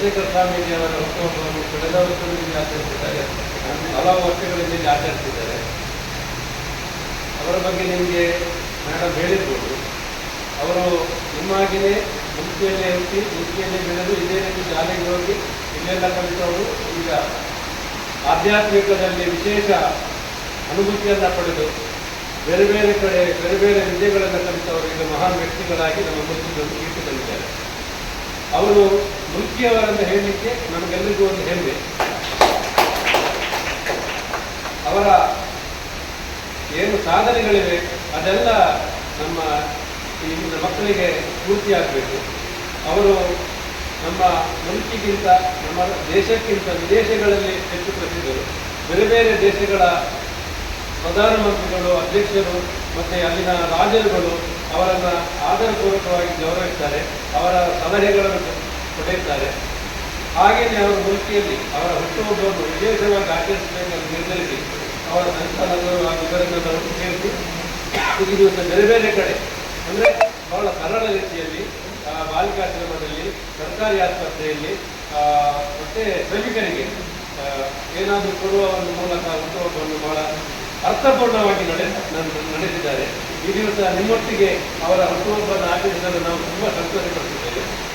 ಚಂದ್ರಶೇಖರ ಸ್ವಾಮೀಜಿ ಅವರ ಹುಟ್ಟುಹಬ್ಬವನ್ನು ಕಳೆದ ವರ್ಷವೂ ಇಲ್ಲಿ ಆಚರಿಸಿದ್ದಾರೆ. ಹಲವು ವರ್ಷಗಳಿಂದ ಇಲ್ಲಿ ಆಚರಿಸಿದ್ದಾರೆ. ಅವರ ಬಗ್ಗೆ ನಿಮಗೆ ಮೇಡಮ್ ಹೇಳಿರ್ಬೋದು. ಅವರು ನಿಮ್ಮಾಗಿಯೇ ಮುಲ್ಕಿಯಲ್ಲೇ ಹುಟ್ಟಿ ಬೆಳೆದು ಇದೇ ರೀತಿ ಶಾಲೆಗೆ ಹೋಗಿ ಇಲ್ಲೆಲ್ಲ ಕಲಿತವರು ಈಗ ಆಧ್ಯಾತ್ಮಿಕದಲ್ಲಿ ವಿಶೇಷ ಅನುಭೂತಿಯನ್ನು ಪಡೆದು ಬೇರೆ ಬೇರೆ ಕಡೆ, ಬೇರೆ ಬೇರೆ ವಿದ್ಯೆಗಳನ್ನು ಕಲಿತವರು ಈಗ ಮಹಾನ್ ವ್ಯಕ್ತಿಗಳಾಗಿ ನಮ್ಮ ಮುಲ್ಕಿಗಳನ್ನು ಕೀರ್ತಿ ಅವರು ಮುಲ್ಕಿಯವರನ್ನು ಹೇಳಲಿಕ್ಕೆ ನಮಗೆಲ್ಲರಿಗೂ ಒಂದು ಹೆಮ್ಮೆ. ಅವರ ಏನು ಸಾಧನೆಗಳಿವೆ, ಅದೆಲ್ಲ ನಮ್ಮ ಇಂದಿನ ಮಕ್ಕಳಿಗೆ ಸ್ಫೂರ್ತಿಯಾಗಬೇಕು ಅವರು ನಮ್ಮ ಮುಲ್ಕಿಗಿಂತ ನಮ್ಮ ದೇಶಕ್ಕಿಂತ ವಿದೇಶಗಳಲ್ಲಿ ಹೆಚ್ಚು ಪ್ರಸಿದ್ಧರು. ಬೇರೆ ಬೇರೆ ದೇಶಗಳ ಪ್ರಧಾನಮಂತ್ರಿಗಳು, ಅಧ್ಯಕ್ಷರು, ಮತ್ತು ಅಲ್ಲಿನ ರಾಜರುಗಳು ಅವರನ್ನು ಆಧಾರಪೂರ್ವಕವಾಗಿ ಗೌರವಿಸ್ತಾರೆ. ಅವರ ಸಲಹೆಗಳನ್ನು ಪಡೆಯುತ್ತಾರೆ ಹಾಗೆಯೇ ಅವರ ಮೂರ್ತಿಯಲ್ಲಿ ಅವರ ಹುಟ್ಟುಹಬ್ಬವನ್ನು ವಿಶೇಷವಾಗಿ ಆಚರಿಸಬೇಕೆಂದು ನಿರ್ಧರಿಸಿ ಅವರ ಸಂತಾನಗಳು ಆ ವಿವರಗಳನ್ನು ಸೇರಿಸಿ ಈ ದಿವಸ ಬೇರೆ ಬೇರೆ ಕಡೆ ಅಂದರೆ ಬಹಳ ಸರಳ ರೀತಿಯಲ್ಲಿ ಬಾಲಿಕಾಶ್ರಮದಲ್ಲಿ ಸರ್ಕಾರಿ ಆಸ್ಪತ್ರೆಯಲ್ಲಿ ಮತ್ತೆ ಶ್ರಮಿಕರಿಗೆ ಏನಾದರೂ ಕೊಡುವ ಒಂದು ಮೂಲಕ ಹುಟ್ಟುಹಬ್ಬವನ್ನು ಬಹಳ ಅರ್ಥಪೂರ್ಣವಾಗಿ ನಡೆ ನಡೆಸಿದ್ದಾರೆ. ಈ ದಿವಸ ನಿಮ್ಮೊಟ್ಟಿಗೆ ಅವರ ಹುಟ್ಟುಹಬ್ಬವನ್ನು ಆಚರಿಸಲು ನಾವು ತುಂಬ ಸಂತೋಷ ಪಡ್ತಿದ್ದೇವೆ ಆ,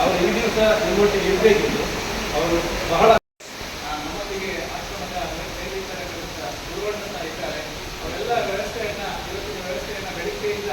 ಅವರು ಈ ದಿವಸ ನಿಮ್ಮೊಟ್ಟಿಗೆ ಇರಬೇಕಿತ್ತು. ಅವರು ಬಹಳ ಇದ್ದಾರೆ ಅವರೆಲ್ಲ ವ್ಯವಸ್ಥೆಯನ್ನ ವ್ಯವಸ್ಥೆಯನ್ನ ಬೆಳಿಗ್ಗೆಯಿಂದ